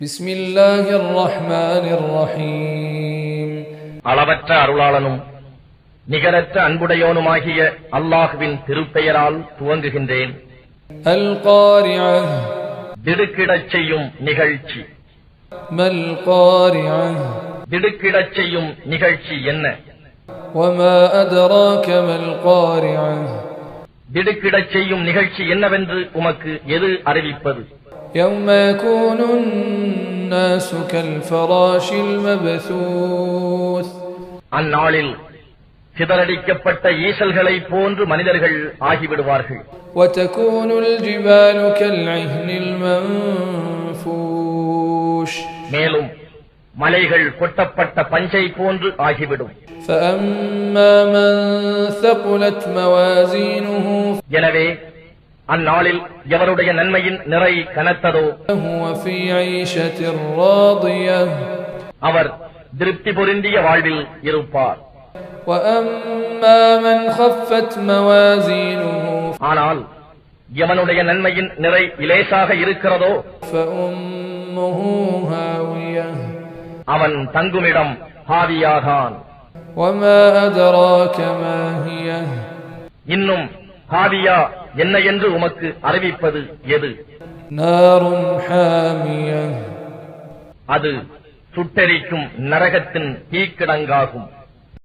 بسم الله الرحمن الرحيم அளவற்ற அருளாளனும் நிகரற்ற அன்புடையோனுமாகிய அல்லாஹுவின் திருப்பெயரால் துவங்குகின்றேன் القارعة திடுக்கிடச் செய்யும் நிகழ்ச்சி ما القارعة திடுக்கிடச் செய்யும் நிகழ்ச்சி என்ன وما أدراك ما القارعة திடுக்கிடச் செய்யும் நிகழ்ச்சி என்னவென்று உமக்கு எது அறிவிப்பது يوم يكون الناس كالفراش المبثوث அந்நாளில் சிதறடிக்கப்பட்ட ஈசல்களைப் போன்று மனிதர்கள் ஆகிவிடுவார்கள் وتكون الجبال كالعهن المنفوش மேலும் மலைகள் கொட்டப்பட்ட பஞ்சை போன்று ஆகிவிடும் فأما من ثقلت موازينه எனவே அந்நாளில் எவருடைய நன்மையின் நிறை கனத்ததோ? அவர் திருப்தி பொருந்திய வாழ்வில் இருப்பார். ஆனால் எவனுடைய நன்மையின் நிறை இலேசாக இருக்கிறதோ? அவன் தங்குமிடம் ஹாவியாகான் இன்னும் ஹாதியா என்ன என்று உமக்கு அறிவிப்பது எது? அது சுட்டரிக்கும் நரகத்தின் தீக்கிடங்காகும்.